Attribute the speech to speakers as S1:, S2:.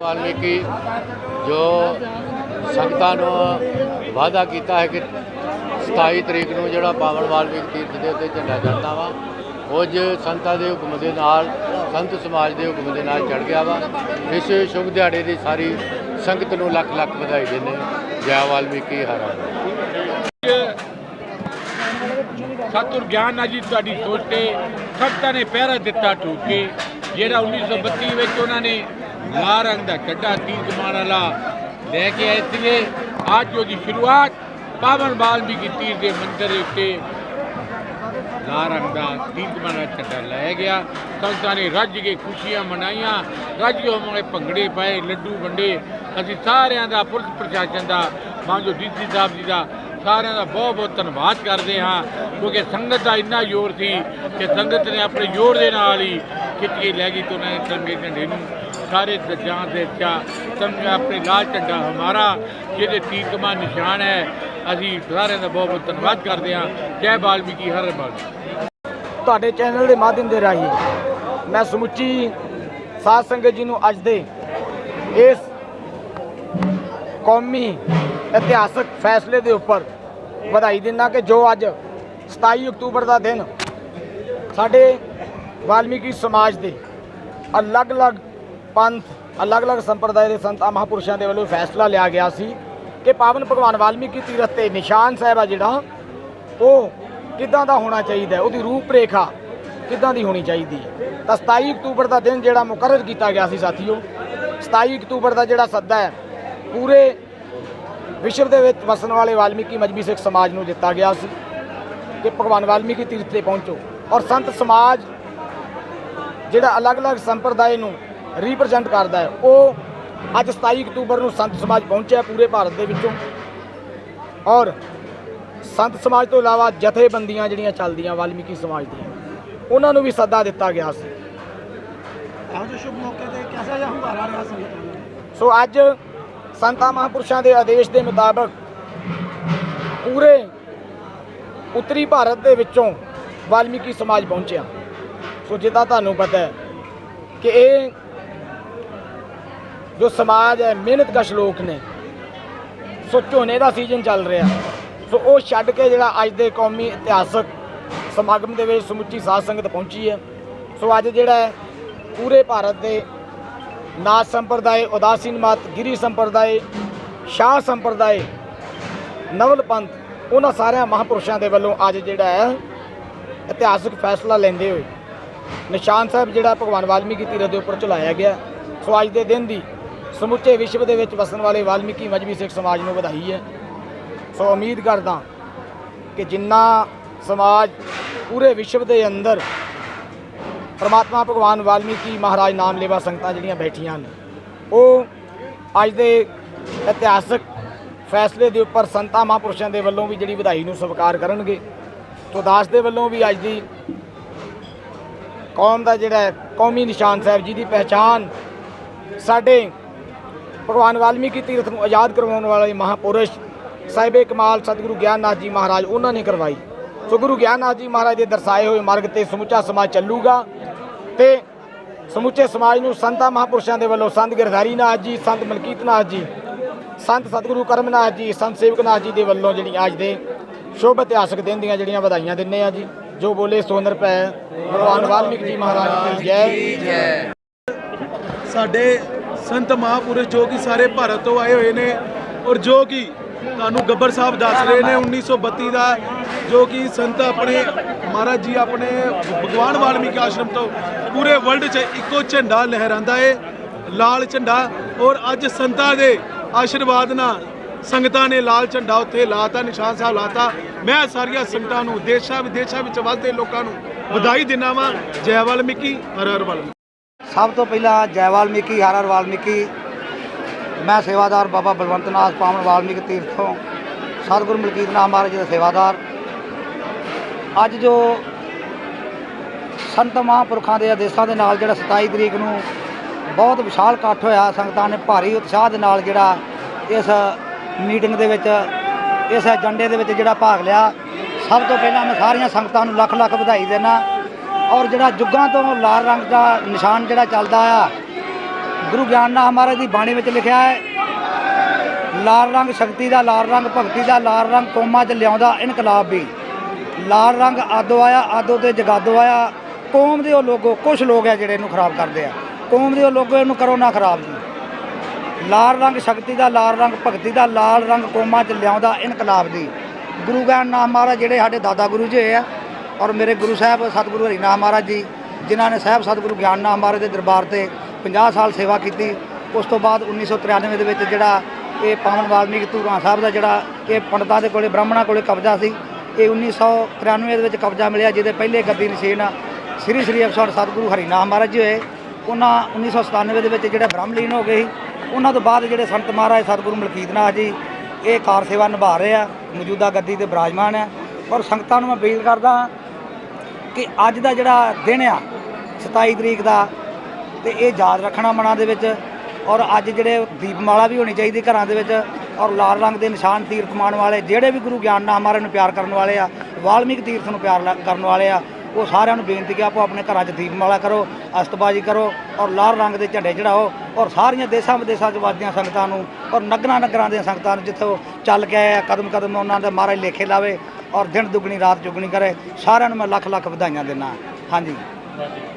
S1: ਵਾਲਮੀਕੀ ਜੋ ਸੰਗਤਾਂ ਨੂੰ ਵਾਅਦਾ ਕੀਤਾ ਹੈ ਕਿ 27 ਤਰੀਕ ਨੂੰ ਜਿਹੜਾ ਪਾਵਨ ਵਾਲਮੀਕ ਤੀਰਥ ਦੇ ਉੱਤੇ ਝੰਡਾ ਚੜ੍ਹਨਾ ਵਾ ਅੱਜ ਸੰਤਾਂ ਦੇ ਹੁਕਮ ਦੇ ਨਾਲ, ਸੰਤ ਸਮਾਜ ਦੇ ਹੁਕਮ ਦੇ ਨਾਲ ਚੜ ਗਿਆ ਵਾ। ਇਸ ਸ਼ੁਭ ਦਿਹਾੜੇ ਦੀ ਸਾਰੀ ਸੰਗਤ ਨੂੰ ਲੱਖ ਲੱਖ ਵਧਾਈ ਦਿੰਦੇ ਜੈ ਵਾਲਮੀਕੀ, ਹਰ ਹਰ
S2: ਸਤਿਗੁਰ ਗਿਆਨ ਆ ਜੀ, ਤੁਹਾਡੀ ਸੋਚ ਤੇ ਸੰਤਾਂ ਨੇ ਪਹਿਰਾ ਦਿੱਤਾ ਠੋਕ ਕੇ, ਜਿਹੜਾ 1932 ਵਿੱਚ ਉਹਨਾਂ ਨੇ ਲਾਲ ਰੰਗ ਦਾ ਕੱਡਾ ਤੀਰ ਕਮਾਨ ਵਾਲਾ ਲੈ ਕੇ ਆਏ ਸੀਗੇ। ਅੱਜ ਉਹਦੀ ਸ਼ੁਰੂਆਤ ਪਾਵਨ ਵਾਲਮੀਕੀ ਤੀਰ ਦੇ ਮੰਦਰ ਉੱਤੇ ਲਾਲ ਰੰਗ ਦਾ ਤੀਰ ਕਮਾਨ ਵਾਲਾ ਝੰਡਾ ਲਾਇਆ ਗਿਆ। ਸੰਤਾਂ ਨੇ ਰੱਜ ਕੇ ਖੁਸ਼ੀਆਂ ਮਨਾਈਆਂ। ਰੱਜ ਕੇ ਉਹਨਾਂ ਭੰਗੜੇ ਪਾਏ, ਲੱਡੂ ਵੰਡੇ। ਅਸੀਂ ਸਾਰਿਆਂ ਦਾ ਪੁਲਿਸ ਪ੍ਰਸ਼ਾਸਨ ਦਾ ਮਾਂ ਜੋ ਡੀਸੀ ਸਾਹਿਬ ਜੀ ਦਾ ਸਾਰਿਆਂ ਦਾ ਬਹੁਤ ਬਹੁਤ ਧੰਨਵਾਦ ਕਰਦੇ ਹਾਂ। ਕਿਉਂਕਿ ਸੰਗਤ ਦਾ ਇੰਨਾ ਜ਼ੋਰ ਸੀ ਕਿ ਸੰਗਤ ਨੇ ਆਪਣੇ ਜ਼ੋਰ ਦੇ ਨਾਲ ਹੀ ਖਿੱਚ ਕੇ ਲੈ ਗਈ ਤੋਂ ਨੇ ਤਿਰੰਗੇ ਝੰਡੇ ਨੂੰ ਸਾਰੇ ਦਰਜਾਂ ਦੇ ਚਾ ਤੰਗ ਆਪਣੇ ਲਾਲ ਝੰਡਾ ਹਮਾਰਾ, ਜਿਹਦੇ ਤੀਰ ਨਿਸ਼ਾਨ ਹੈ। ਅਸੀਂ ਸਾਰਿਆਂ ਦਾ ਬਹੁਤ ਬਹੁਤ ਧੰਨਵਾਦ ਕਰਦੇ ਹਾਂ। ਜੈ ਬਾਲਮੀਕੀ ਹਰ ਬਾਲ
S3: ਤੁਹਾਡੇ ਚੈਨਲ ਦੇ ਮਾਧਿਅਮ ਦੇ ਰਾਹੀਂ ਮੈਂ ਸਮੁੱਚੀ ਸਾਧ ਸੰਗਤ ਜੀ ਨੂੰ ਅੱਜ ਦੇ ਇਸ ਕੌਮੀ ਇਤਿਹਾਸਕ ਫੈਸਲੇ ਦੇ ਉੱਪਰ ਵਧਾਈ ਦਿੰਦਾ ਕਿ ਜੋ ਅੱਜ 27 ਅਕਤੂਬਰ ਦਾ ਦਿਨ ਸਾਡੇ ਵਾਲਮੀਕੀ ਸਮਾਜ ਦੇ ਅਲੱਗ-ਅਲੱਗ ਪੰਥ, ਅਲੱਗ-ਅਲੱਗ ਸੰਪਰਦਾਇ ਦੇ ਸੰਤਾਂ, ਮਹਾਪੁਰਸ਼ਾਂ ਦੇ ਵੱਲੋਂ ਫੈਸਲਾ ਲਿਆ ਗਿਆ ਸੀ ਕਿ ਪਾਵਨ ਭਗਵਾਨ ਵਾਲਮੀਕੀ ਤੀਰਥ ਤੇ ਨਿਸ਼ਾਨ ਸਾਹਿਬ ਆ ਜਿਹੜਾ, ਉਹ ਕਿੱਦਾਂ ਦਾ ਹੋਣਾ ਚਾਹੀਦਾ ਉਹਦੀ ਰੂਪ ਰੇਖਾ ਕਿੱਦਾਂ ਦੀ ਹੋਣੀ ਚਾਹੀਦੀ ਹੈ? ਤਾਂ 27 ਅਕਤੂਬਰ ਦਾ ਦਿਨ ਜਿਹੜਾ ਮੁਕਰਰ ਕੀਤਾ ਗਿਆ ਸੀ ਸਾਥੀਓ 27 ਅਕਤੂਬਰ ਦਾ ਜਿਹੜਾ ਸੱਦਾ ਹੈ, ਪੂਰੇ ਵਿਸ਼ਵ ਦੇ ਵਿੱਚ ਵਸਣ ਵਾਲੇ ਵਾਲਮੀਕੀ ਮਜਬੀ ਸਿੱਖ ਸਮਾਜ ਨੂੰ ਦਿੱਤਾ ਗਿਆ ਸੀ ਕਿ ਭਗਵਾਨ ਵਾਲਮੀਕੀ ਤੀਰਥ ਤੇ ਪਹੁੰਚੋ। ਔਰ ਸੰਤ ਸਮਾਜ ਜਿਹੜਾ ਅਲੱਗ-ਅਲੱਗ ਸੰਪਰਦਾਇ ਨੂੰ ਰਿਪਰੈਜ਼ੈਂਟ ਕਰਦਾ ਹੈ। ਉਹ ਅੱਜ 27 ਅਕਤੂਬਰ ਨੂੰ ਸੰਤ ਸਮਾਜ ਪਹੁੰਚਿਆ ਪੂਰੇ ਭਾਰਤ ਦੇ ਵਿੱਚੋਂ। ਔਰ ਸੰਤ ਸਮਾਜ ਤੋਂ ਇਲਾਵਾ ਜਥੇਬੰਦੀਆਂ ਜਿਹੜੀਆਂ ਚੱਲਦੀਆਂ ਵਾਲਮੀਕੀ ਸਮਾਜ ਦੀਆਂ ਉਹਨਾਂ ਨੂੰ ਵੀ ਸੱਦਾ ਦਿੱਤਾ ਗਿਆ ਸੀ।
S4: ਅੱਜ ਸ਼ੁਭ ਮੌਕੇ ਤੇ ਕਿਹਦਾ ਜਿਹਾ ਹੁੰਗਾਰਾ ਰਿਹਾ ਸੰਗਤਾਂ
S3: ਸੋ ਅੱਜ ਸੰਤਾਂ ਮਹਾਂਪੁਰਸ਼ਾਂ ਦੇ ਆਦੇਸ਼ ਦੇ ਮੁਤਾਬਕ ਪੂਰੇ ਉੱਤਰੀ ਭਾਰਤ ਦੇ ਵਿੱਚੋਂ ਵਾਲਮੀਕੀ ਸਮਾਜ ਪਹੁੰਚਿਆ। ਸੋ ਜਿੱਦਾਂ ਤੁਹਾਨੂੰ ਪਤਾ ਹੈ ਕਿ ਇਹ ਜੋ ਸਮਾਜ ਹੈ ਮਿਹਨਤਕਸ਼ ਲੋਕ ਨੇ। ਸੋ ਝੋਨੇ ਦਾ ਸੀਜ਼ਨ ਚੱਲ ਰਿਹਾ। ਸੋ ਉਹ ਛੱਡ ਕੇ ਜਿਹੜਾ ਅੱਜ ਦੇ ਕੌਮੀ ਇਤਿਹਾਸਕ ਸਮਾਗਮ ਦੇ ਵਿੱਚ ਸਮੁੱਚੀ ਸਾਧ ਸੰਗਤ ਪਹੁੰਚੀ ਹੈ। ਸੋ ਅੱਜ ਜਿਹੜਾ ਹੈ, ਪੂਰੇ ਭਾਰਤ ਦੇ ਨਾਥ ਸੰਪਰਦਾਇ ਉਦਾਸੀਨ ਮਤ ਗਿਰੀ ਸੰਪਰਦਾਇ, ਸ਼ਾਹ ਸੰਪਰਦਾਇ, ਨਵਲ ਪੰਥ, ਉਹਨਾਂ ਸਾਰਿਆਂ ਮਹਾਪੁਰਸ਼ਾਂ ਦੇ ਵੱਲੋਂ ਅੱਜ ਜਿਹੜਾ ਹੈ, ਇਤਿਹਾਸਕ ਫੈਸਲਾ ਲੈਂਦੇ ਹੋਏ ਨਿਸ਼ਾਨ ਸਾਹਿਬ ਜਿਹੜਾ ਭਗਵਾਨ ਵਾਲਮੀਕੀ ਤੀਰਥ ਦੇ ਉੱਪਰ ਚਲਾਇਆ ਗਿਆ। ਸੋ ਅੱਜ ਦੇ ਦਿਨ ਦੀ ਸਮੁੱਚੇ ਵਿਸ਼ਵ ਦੇ ਵਿੱਚ ਵਸਣ ਵਾਲੇ ਵਾਲਮੀਕੀ ਮਜਬੀ ਸਿੱਖ ਸਮਾਜ ਨੂੰ ਵਧਾਈ ਹੈ। ਸੋ ਉਮੀਦ ਕਰਦਾ ਕਿ ਜਿੰਨਾ ਸਮਾਜ ਪੂਰੇ ਵਿਸ਼ਵ ਦੇ ਅੰਦਰ ਪਰਮਾਤਮਾ ਭਗਵਾਨ ਵਾਲਮੀਕੀ ਮਹਾਰਾਜ ਨਾਮ ਲੇਵਾ ਸੰਗਤਾਂ ਜਿਹੜੀਆਂ ਬੈਠੀਆਂ ਨੇ ਉਹ ਅੱਜ ਦੇ ਇਤਿਹਾਸਕ ਫੈਸਲੇ ਦੇ ਉੱਪਰ ਸੰਤਾਂ ਮਹਾਂਪੁਰਸ਼ਾਂ ਦੇ ਵੱਲੋਂ ਵੀ ਜਿਹੜੀ ਵਧਾਈ ਨੂੰ ਸਵੀਕਾਰ ਕਰਨਗੇ। ਤੋਂ ਦਾਸ ਦੇ ਵੱਲੋਂ ਵੀ ਅੱਜ ਦੀ ਕੌਮ ਦਾ ਜਿਹੜਾ ਹੈ, ਕੌਮੀ ਨਿਸ਼ਾਨ ਸਾਹਿਬ ਜੀ ਦੀ ਪਹਿਚਾਨ ਸਾਡੇ ਭਗਵਾਨ ਵਾਲਮੀਕੀ ਤੀਰਥ ਨੂੰ ਆਜ਼ਾਦ ਕਰਵਾਉਣ ਵਾਲੇ ਮਹਾਪੁਰਸ਼ ਸਾਹਿਬੇ ਕਮਾਲ ਸਤਿਗੁਰੂ ਗਿਆਨਨਾਥ ਜੀ ਮਹਾਰਾਜ, ਉਹਨਾਂ ਨੇ ਕਰਵਾਈ। ਸੋ ਗੁਰੂ ਗਿਆਨਨਾਥ ਜੀ ਮਹਾਰਾਜ ਦੇ ਦਰਸਾਏ ਹੋਏ ਮਾਰਗ ਤੇ ਸਮੁੱਚਾ ਸਮਾਜ ਚੱਲੂਗਾ ਤੇ ਸਮੁੱਚੇ ਸਮਾਜ ਨੂੰ ਸੰਤਾਂ ਮਹਾਪੁਰਸ਼ਾਂ ਦੇ ਵੱਲੋਂ ਸੰਤ ਗਿਰਧਾਰੀ ਨਾਥ ਜੀ, ਸੰਤ ਮਲਕੀਤ ਨਾਥ ਜੀ, ਸੰਤ ਸਤਿਗੁਰੂ ਕਰਮਨਾਥ ਜੀ, ਸੰਤ ਸੇਵਕ ਨਾਥ ਜੀ ਦੇ ਵੱਲੋਂ ਜਿਹੜੀ ਅੱਜ ਦੇ ਸ਼ੁਭ ਇਤਿਹਾਸਕ ਦਿਨ ਦੀਆਂ ਜਿਹੜੀਆਂ ਵਧਾਈਆਂ ਦਿੰਨੇ ਆ ਜੀ। ਜੋ ਬੋਲੇ ਸੋ ਨਿਰਭੈ। ਭਗਵਾਨ ਵਾਲਮੀਕ ਜੀ ਮਹਾਰਾਜ ਕੀ ਜੈ।
S4: ਸਾਡੇ ਸੰਤ ਮਹਾਪੁਰਸ਼ ਜੋ ਕਿ ਸਾਰੇ ਭਾਰਤ ਤੋਂ ਆਏ ਹੋਏ ਨੇ ਔਰ ਜੋ ਕਿ ਤੁਹਾਨੂੰ ਗੱਬਰ ਸਾਹਿਬ ਦੱਸ ਰਹੇ ਨੇ 1932 ਦਾ ਜੋ ਕਿ ਸੰਤ ਆਪਣੇ, ਮਹਾਰਾਜ ਜੀ ਆਪਣੇ ਭਗਵਾਨ ਵਾਲਮੀਕੀ ਆਸ਼ਰਮ ਤੋਂ ਪੂਰੇ ਵਰਲਡ 'ਚ ਇੱਕੋ ਝੰਡਾ ਲਹਿਰਾਂਦਾ ਏ, ਲਾਲ ਝੰਡਾ ਔਰ ਅੱਜ ਸੰਤਾਂ ਦੇ ਆਸ਼ੀਰਵਾਦ ਨਾਲ ਸੰਗਤਾਂ ਨੇ ਲਾਲ ਝੰਡਾ ਉੱਥੇ ਲਾਤਾ, ਨਿਸ਼ਾਨ ਸਾਹਿਬ ਲਾਤਾ। ਮੈਂ ਸਾਰੀਆਂ ਸੰਗਤਾਂ ਨੂੰ ਦੇਸ਼ਾਂ ਵਿਦੇਸ਼ਾਂ ਵਿੱਚ ਵਸਦੇ ਲੋਕਾਂ ਨੂੰ ਵਧਾਈ ਦਿੰਦਾ ਵਾਂ। ਜੈ ਵਾਲਮੀਕੀ, ਹਰ ਹਰ ਵਾਲਮੀਕੀ।
S5: ਸਭ ਤੋਂ ਪਹਿਲਾਂ ਜੈ ਵਾਲਮੀਕੀ, ਹਰ ਹਰ ਵਾਲਮੀਕੀ। ਮੈਂ ਸੇਵਾਦਾਰ ਬਾਬਾ ਬਲਵੰਤ ਨਾਥ ਪਾਵਨ ਵਾਲਮੀਕੀ ਤੀਰਥੋਂ ਸਤਿਗੁਰੂ ਮਲਕੀਤ ਨਾਥ ਮਹਾਰਾਜ ਜੀ ਦਾ ਸੇਵਾਦਾਰ। ਅੱਜ ਜੋ ਸੰਤ ਮਹਾਂਪੁਰਖਾਂ ਦੇ ਆਦੇਸ਼ਾਂ ਦੇ ਨਾਲ ਜਿਹੜਾ 27 ਤਰੀਕ ਨੂੰ ਬਹੁਤ ਵਿਸ਼ਾਲ ਇਕੱਠ ਹੋਇਆ, ਸੰਗਤਾਂ ਨੇ ਭਾਰੀ ਉਤਸ਼ਾਹ ਦੇ ਨਾਲ ਜਿਹੜਾ ਇਸ ਮੀਟਿੰਗ ਦੇ ਵਿੱਚ, ਇਸ ਏਜੰਡੇ ਦੇ ਵਿੱਚ ਜਿਹੜਾ ਭਾਗ ਲਿਆ। ਸਭ ਤੋਂ ਪਹਿਲਾਂ ਮੈਂ ਸਾਰੀਆਂ ਸੰਗਤਾਂ ਨੂੰ ਲੱਖ ਲੱਖ ਵਧਾਈ ਦੇਣਾ ਔਰ ਜਿਹੜਾ ਜੁੱਗਾਂ ਤੋਂ ਲਾਲ ਰੰਗ ਦਾ ਨਿਸ਼ਾਨ ਜਿਹੜਾ ਚੱਲਦਾ ਆ, ਗੁਰੂ ਗਿਆਨ ਗਿਆਨਨਾਥ ਮਹਾਰਾਜ ਦੀ ਬਾਣੀ ਵਿੱਚ ਲਿਖਿਆ ਹੈ, ਲਾਲ ਰੰਗ ਸ਼ਕਤੀ ਦਾ, ਲਾਲ ਰੰਗ ਭਗਤੀ ਦਾ, ਲਾਲ ਰੰਗ ਕੌਮਾਂ 'ਚ ਲਿਆਉਂਦਾ ਇਨਕਲਾਬ ਵੀ। ਲਾਲ ਰੰਗ ਆਦੋ ਆਇਆ, ਆਦੋ ਤੇ ਜਗਾਦੋ ਆਇਆ, ਕੌਮ ਦੇ ਉਹ ਲੋਗੋ ਕੁਝ ਲੋਕ ਆ ਜਿਹੜੇ ਇਹਨੂੰ ਖਰਾਬ ਕਰਦੇ ਆ। ਕੌਮ ਦੇ ਉਹ ਲੋਗੋ, ਇਹਨੂੰ ਕਰੋ ਨਾ ਖਰਾਬ ਜੀ। ਲਾਲ ਰੰਗ ਸ਼ਕਤੀ ਦਾ, ਲਾਲ ਰੰਗ ਭਗਤੀ ਦਾ, ਲਾਲ ਰੰਗ ਕੌਮਾਂ 'ਚ ਲਿਆਉਂਦਾ ਇਨਕਲਾਬ ਦੀ। ਗੁਰੂ ਗਿਆਨ ਗਿਆਨਨਾਥ ਮਹਾਰਾਜ ਜਿਹੜੇ ਸਾਡੇ ਦਾਦਾ ਗੁਰੂ ਜੀ ਹੋਏ ਆ ਔਰ ਮੇਰੇ ਗੁਰੂ ਸਾਹਿਬ ਸਤਿਗੁਰੂ ਹਰੀਨਾਥ ਮਹਾਰਾਜ ਜੀ, ਜਿਨ੍ਹਾਂ ਨੇ ਸਾਹਿਬ ਸਤਿਗੁਰੂ ਗਿਆਨ ਨਾਮ ਮਹਾਰਾਜ ਦੇ ਦਰਬਾਰ ਤੇ 50 ਸਾਲ ਸੇਵਾ ਕੀਤੀ, ਉਸ ਤੋਂ ਬਾਅਦ 1993 ਦੇ ਵਿੱਚ ਜਿਹੜਾ ਇਹ ਪਾਵਨ ਵਾਲਮੀਕ ਧੂਰਾ ਸਾਹਿਬ ਦਾ ਜਿਹੜਾ ਇਹ ਪੰਡਤਾਂ ਦੇ ਕੋਲੇ, ਬ੍ਰਾਹਮਣਾਂ ਕੋਲੇ ਕਬਜ਼ਾ ਸੀ, ਇਹ 1993 ਦੇ ਵਿੱਚ ਕਬਜ਼ਾ ਮਿਲਿਆ, ਜਿਹਦੇ ਪਹਿਲੇ ਗੱਦੀ ਨਸ਼ੀਨ ਸ੍ਰੀ ਸ੍ਰੀ ਅਕਸਰ ਸਤਿਗੁਰੂ ਹਰੀਨਾਥ ਮਹਾਰਾਜ ਜੀ ਹੋਏ। ਉਹਨਾਂ 1997 ਦੇ ਵਿੱਚ ਜਿਹੜੇ ਬ੍ਰਹਮਲੀਨ ਹੋ ਗਏ ਸੀ, ਉਹਨਾਂ ਤੋਂ ਬਾਅਦ ਜਿਹੜੇ ਸੰਤ ਮਹਾਰਾਜ ਸਤਿਗੁਰੂ ਮਲਕੀਤਨਾਥ ਜੀ, ਇਹ ਕਾਰ ਸੇਵਾ ਨਿਭਾ ਰਹੇ ਆ, ਮੌਜੂਦਾ ਗੱਦੀ ਤੇ ਬਿਰਾਜਮਾਨ ਆ। ਔਰ ਸੰਗਤਾਂ ਨੂੰ ਮੈਂ ਬੇਨਤੀ ਕਰਦਾ ਕਿ ਅੱਜ ਦਾ ਜਿਹੜਾ ਦਿਨ ਆ 27 ਤਰੀਕ ਦਾ, ਤੇ ਇਹ ਯਾਦ ਰੱਖਣਾ ਮਨਾਂ ਦੇ ਵਿੱਚ ਔਰ ਅੱਜ ਜਿਹੜੇ ਦੀਪਮਾਲਾ ਵੀ ਹੋਣੀ ਚਾਹੀਦੀ ਘਰਾਂ ਦੇ ਵਿੱਚ ਔਰ ਲਾਲ ਰੰਗ ਦੇ ਨਿਸ਼ਾਨ ਤੀਰਥ ਮਾਣ ਵਾਲੇ ਜਿਹੜੇ ਵੀ ਗੁਰੂ ਗਿਆਨਨਾਥ ਮਹਾਰਾਜ ਨੂੰ ਪਿਆਰ ਕਰਨ ਵਾਲੇ ਆ, ਵਾਲਮੀਕ ਤੀਰਥ ਨੂੰ ਪਿਆਰ ਲ- ਕਰਨ ਵਾਲੇ ਆ, ਉਹ ਸਾਰਿਆਂ ਨੂੰ ਬੇਨਤੀ ਕਿ ਆਪੋ ਆਪਣੇ ਘਰਾਂ 'ਚ ਦੀਪਮਾਲਾ ਕਰੋ, ਅਸਤਬਾਜੀ ਕਰੋ ਔਰ ਲਾਲ ਰੰਗ ਦੇ ਝੰਡੇ ਚੜਾਓ ਔਰ ਸਾਰੀਆਂ ਦੇਸ਼ਾਂ ਵਿਦੇਸ਼ਾਂ 'ਚ ਵੱਜਦੀਆਂ ਸੰਗਤਾਂ ਨੂੰ ਔਰ ਨਗਰਾਂ ਨਗਰਾਂ ਦੀਆਂ ਸੰਗਤਾਂ ਨੂੰ ਜਿੱਥੋਂ ਚੱਲ ਕੇ ਆਏ ਆ ਕਦਮ ਕਦਮ ਉਹਨਾਂ ਦੇ ਮਹਾਰਾਜ ਲੇਖੇ ਲਾਵੇ ਔਰ ਦਿਨ ਦੁਗਣੀ ਰਾਤ ਚੁਗਣੀ ਕਰੇ। ਸਾਰਿਆਂ ਨੂੰ ਮੈਂ ਲੱਖ ਲੱਖ ਵਧਾਈਆਂ ਦਿੰਦਾ। ਹਾਂਜੀ।